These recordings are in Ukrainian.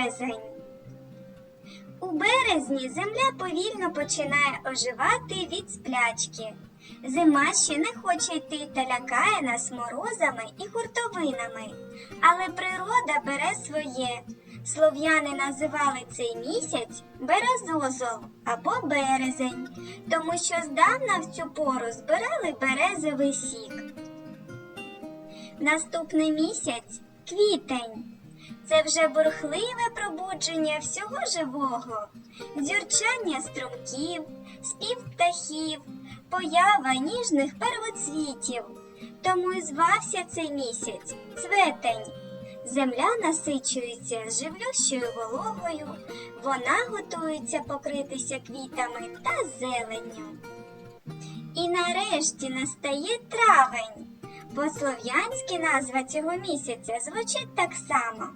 Березень. У березні земля повільно починає оживати від сплячки. Зима ще не хоче йти та лякає нас морозами і хуртовинами. Але природа бере своє. Слов'яни називали цей місяць березозол або березень, тому що здавна в цю пору збирали березовий сік. Наступний місяць квітень. Це вже бурхливе пробудження всього живого, дзюрчання струмків, спів птахів, поява ніжних первоцвітів. Тому і звався цей місяць цветень. Земля насичується живлющою вологою, вона готується покритися квітами та зеленню. І нарешті настає травень. По-слов'янськи назва цього місяця звучить так само.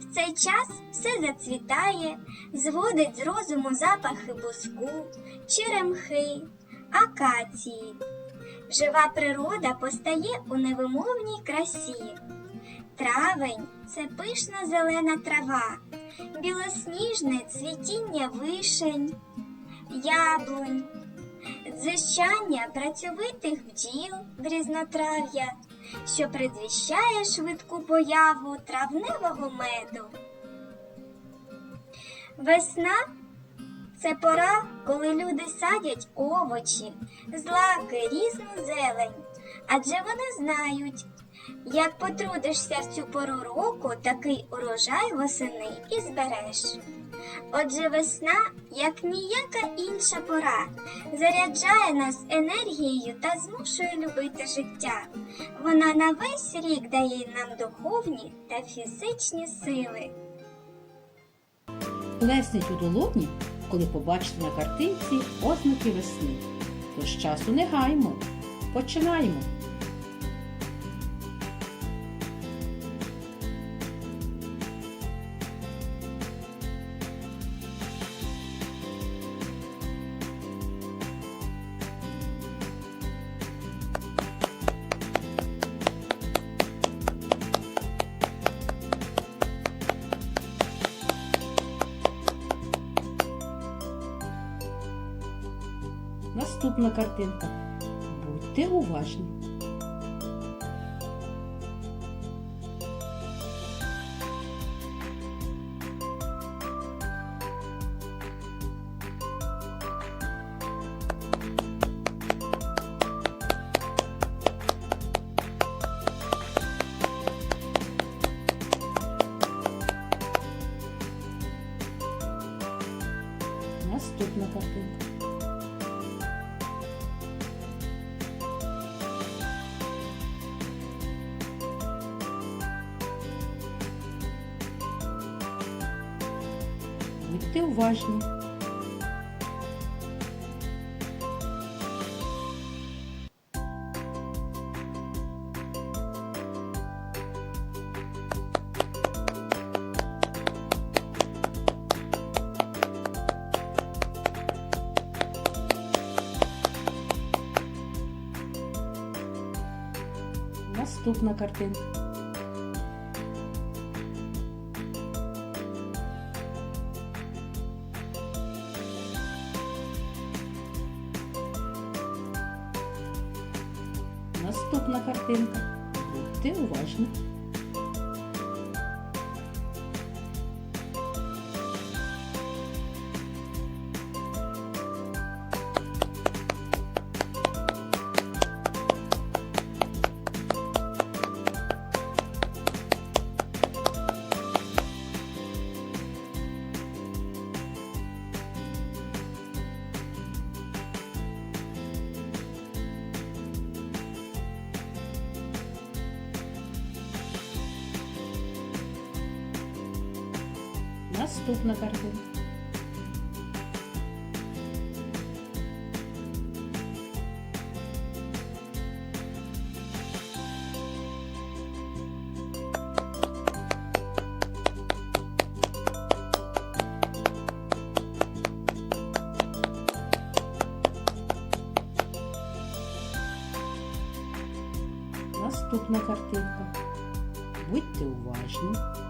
В цей час все зацвітає, зводить з розуму запахи буску, черемхи, акації. Жива природа постає у невимовній красі. Травень це пишна зелена трава, білосніжне цвітіння вишень, яблунь, дзищання працьовитих бджіл в різнотрав'я, що предвіщає швидку появу травневого меду. Весна це пора, коли люди садять овочі, злаки, різну зелень, адже вони знають, як потрудишся в цю пору року, такий урожай восени і збереш. Отже, весна, як ніяка інша пора, заряджає нас енергією та змушує любити життя. Вона на весь рік дає нам духовні та фізичні сили. Плесніть у долоні, коли побачите на картинці ознаки весни. Тож часу не гаймо. Починаємо. Наступна картинка. Будьте уважні. Наступна картинка. Будьте уважні. Наступна картинка. Наступна картинка. Наступна картинка. Будьте уважні.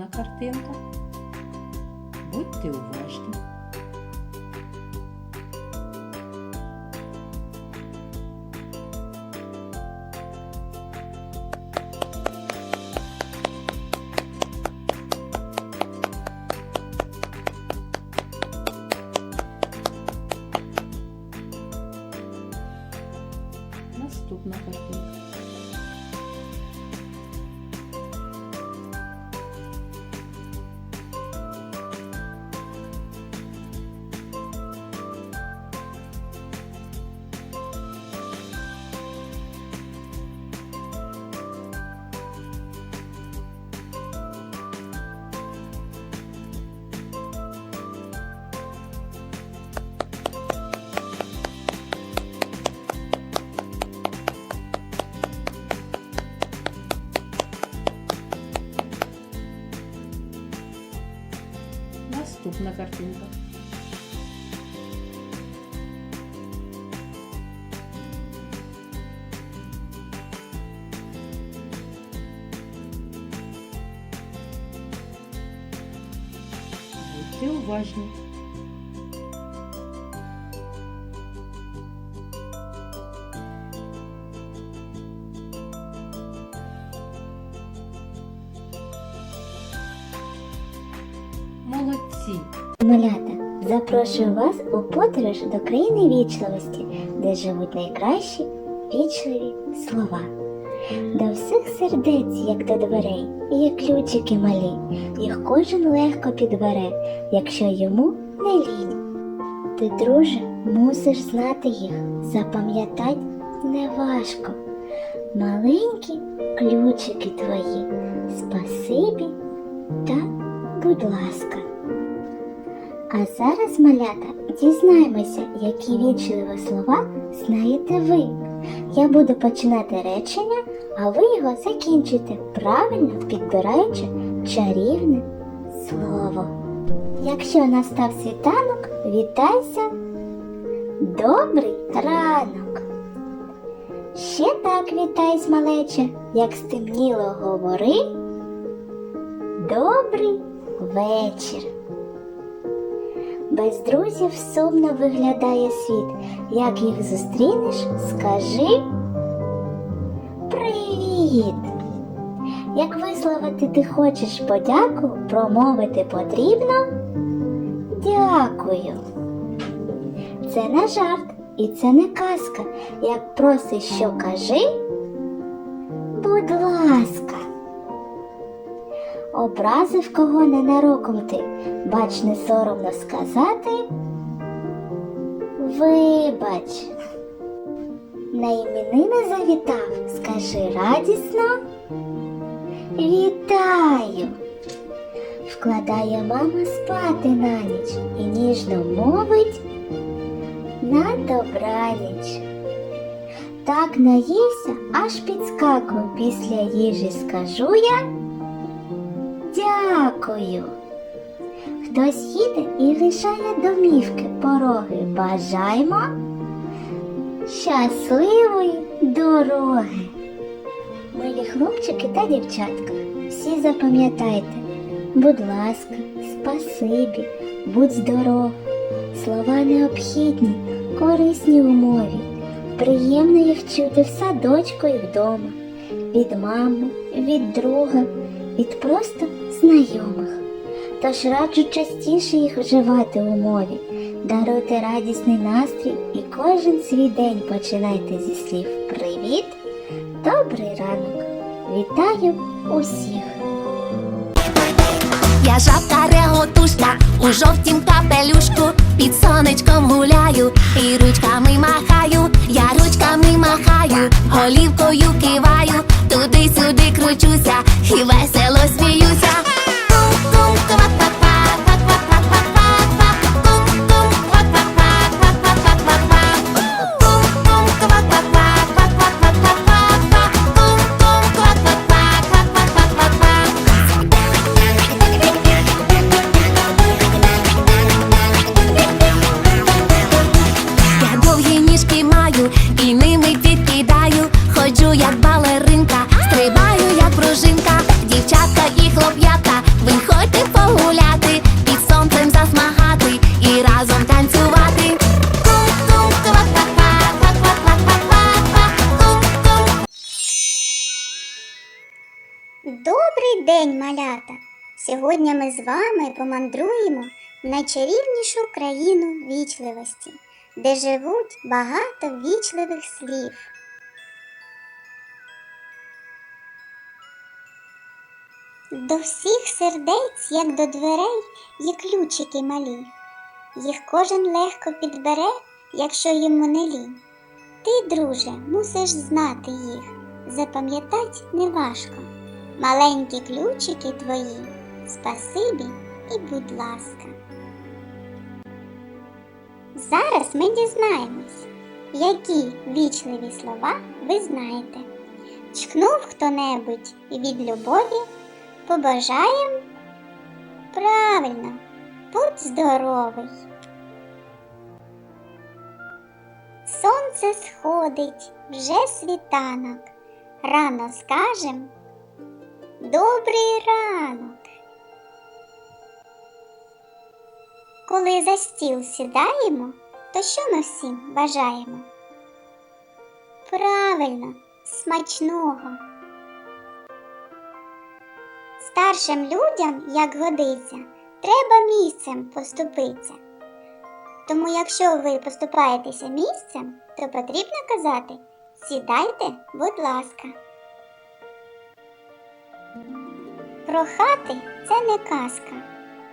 Наступна картинка. Будьте уважні. Наступна картинка. Будьте уважні. Запрошую вас у подорож до країни вічливості, де живуть найкращі вічливі слова. До всіх сердець, як до дверей, є ключики малі, їх кожен легко підбере, якщо йому не лінь. Ти, друже, мусиш знати їх, запам'ятать неважко. Маленькі ключики твої, спасибі та будь ласка. А зараз, малята, дізнаємося, які вічливі слова знаєте ви. Я буду починати речення, а ви його закінчите, правильно підбираючи чарівне слово. Якщо настав світанок, вітайся. Добрий ранок. Ще так вітайсь, малече, як стемніло говори. Добрий вечір. Без друзів сумно виглядає світ. Як їх зустрінеш, скажи привіт. Як висловити ти хочеш подяку, промовити потрібно дякую. Це не жарт і це не казка. Як просиш, що кажи, будь ласка. Образив кого ненароком ти, бач, не соромно сказати. Вибач, на іменини завітав, скажи радісно. Вітаю. Вкладає мама спати на ніч і ніжно мовить на добраніч. Так наївся, аж підскакую після їжі скажу я. Дякую. Хтось їде і лишає домівки, пороги. Бажаймо щасливої дороги. Милі хлопчики та дівчатка, всі запам'ятайте, будь ласка, спасибі, будь здоров. Слова необхідні, корисні у мові. Приємно їх чути в садочку і вдома, від мами, від друга, від просто знайомих. Тож раджу частіше їх вживати у мові, даруйте радісний настрій і кожен свій день починайте зі слів Привіт! Добрий ранок! Вітаю усіх! Я жабка реготушка у жовтім капелюшку, під сонечком гуляю і ручками махаю, я ручками махаю, голівкою киваю, туди-сюди кручуся і весело сміюся. Кум-кум, ква-ква-ква, Добрий день, малята! Сьогодні ми з вами помандруємо найчарівнішу країну вічливості, де живуть багато вічливих слів. До всіх сердець, як до дверей, є ключики малі. Їх кожен легко підбере, якщо йому не лінь. Ти, друже, мусиш знати їх, запам'ятать неважко. Маленькі ключики твої, спасибі і будь ласка. Зараз ми дізнаємось, які вічливі слова ви знаєте. Чкнув хто-небудь від любові, побажаєм правильно, будь здоровий. Сонце сходить, вже світанок, рано скажем. Добрий ранок. Коли за стіл сідаємо, то що ми всім бажаємо? Правильно, смачного. Старшим людям, як годиться, треба місцем поступитися. Тому, якщо ви поступаєтеся місцем, то потрібно казати сідайте, будь ласка. Прохати це не казка.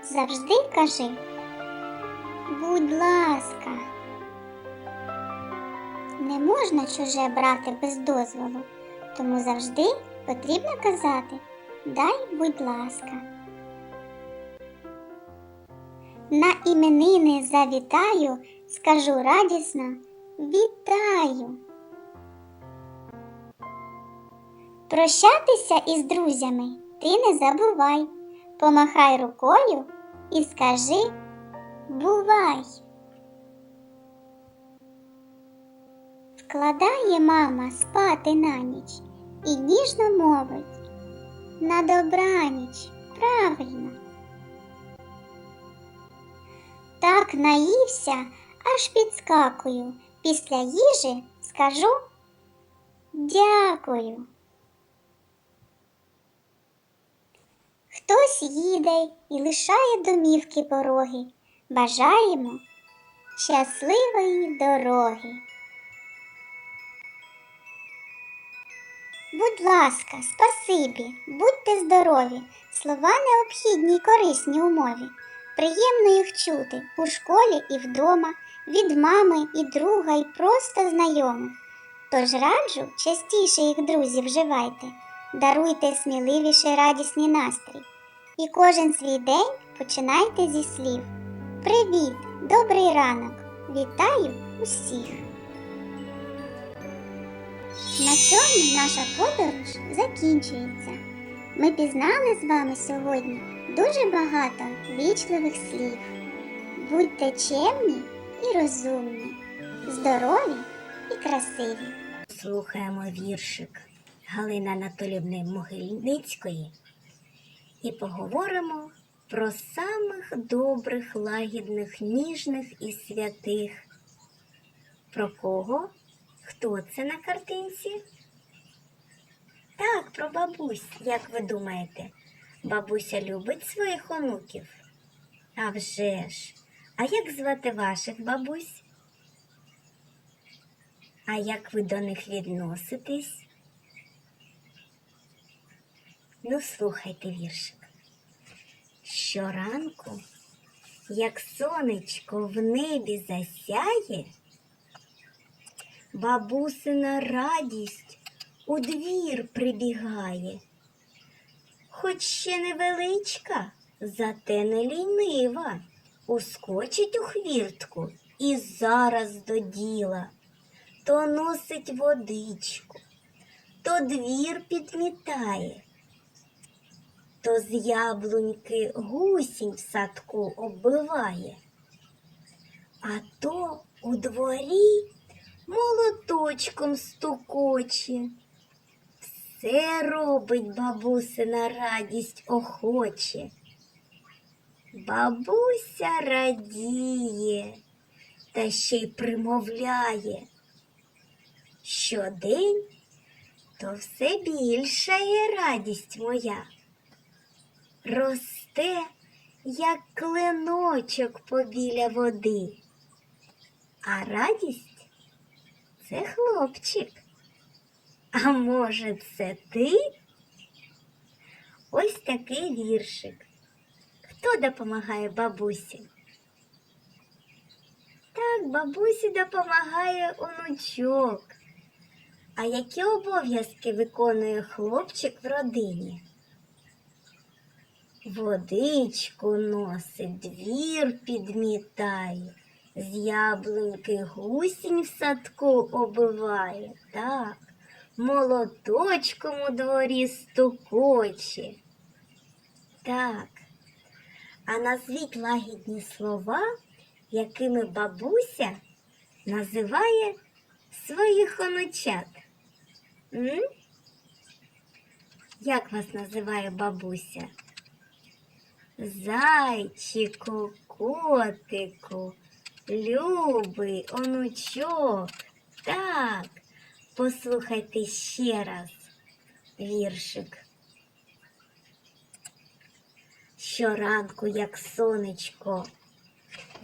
Завжди кажи. Будь ласка. Не можна чуже брати без дозволу, тому завжди потрібно казати Дай, будь ласка. На іменини завітаю, скажу радісно Вітаю. Прощатися із друзями ти не забувай. Помахай рукою і скажи Бувай. Вкладає мама спати на ніч і ніжно мовить на добраніч, правильно. Так наївся, аж підскакую. Після їжі скажу дякую. Хтось їде і лишає домівки пороги. Бажаємо щасливої дороги. Будь ласка, спасибі, будьте здорові. Слова необхідні й корисні у мові. Приємно їх чути у школі і вдома, від мами і друга, і просто знайомих. Тож раджу частіше їх друзі вживайте, даруйте сміливіше радісний настрій. І кожен свій день починайте зі слів. Привіт, добрий ранок! Вітаю усіх! На цьому наша подорож закінчується. Ми пізнали з вами сьогодні дуже багато вічливих слів. Будьте чемні і розумні, здорові і красиві. Слухаємо віршик Галини Анатолівни Могильницької і поговоримо про самих добрих, лагідних, ніжних і святих. Про кого? Хто це на картинці? Так, про бабусь, як ви думаєте? Бабуся любить своїх онуків? А вже ж. А як звати ваших бабусь? А як ви до них відноситесь? Ну, слухайте віршик. Щоранку, як сонечко в небі засяє, бабусина радість у двір прибігає. Хоч ще невеличка, зате не лінива, ускочить у хвіртку і зараз до діла, то носить водичку, то двір підмітає, то з яблуньки гусінь в садку оббиває, а то у дворі молоточком стукоче. Все робить бабусина радість охоче. Бабуся радіє та ще й примовляє. Щодень то все більшає радість моя. Росте, як клиночок побіля води. А радість це хлопчик. А може, це ти? Ось такий віршик. Хто допомагає бабусі? Так, бабусі допомагає онучок. А які обов'язки виконує хлопчик в родині? Водичку носить, двір підмітає, з яблуньки гусінь в садку обиває. Так молоточком у дворі стукоче. Так, а назвіть лагідні слова, якими бабуся називає своїх онучат. М? Як вас називає бабуся? Зайчику, котику, любий онучок. Так. Послухайте ще раз віршик. Щоранку, як сонечко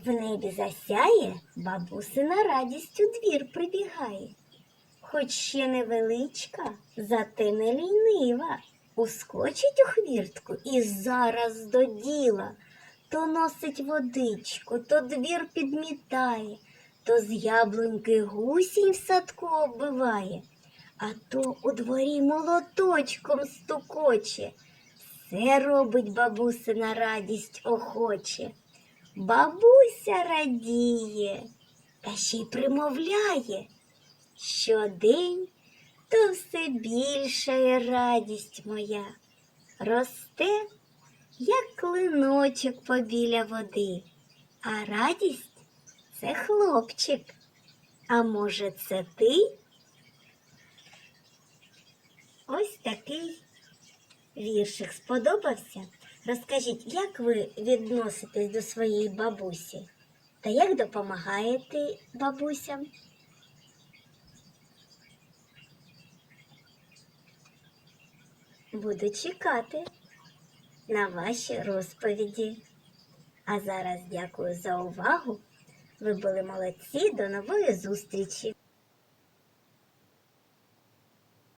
в небі засяє, бабусина радість у двір прибігає. Хоч ще невеличка, зате не лінива, ускочить у хвіртку і зараз до діла. То носить водичку, то двір підмітає, то з яблуньки гусінь в садку оббиває, а то у дворі молоточком стукоче. Все робить бабусина радість охоче. Бабуся радіє та ще й примовляє. Щодень то все більшає радість моя. Росте, як клиночок побіля води, а радість це хлопчик. А може, це ти? Ось такий віршик сподобався. Розкажіть, як ви відноситесь до своєї бабусі? Та як допомагаєте бабусям? Буду чекати на ваші розповіді. А зараз дякую за увагу. Ви були молодці. До нової зустрічі!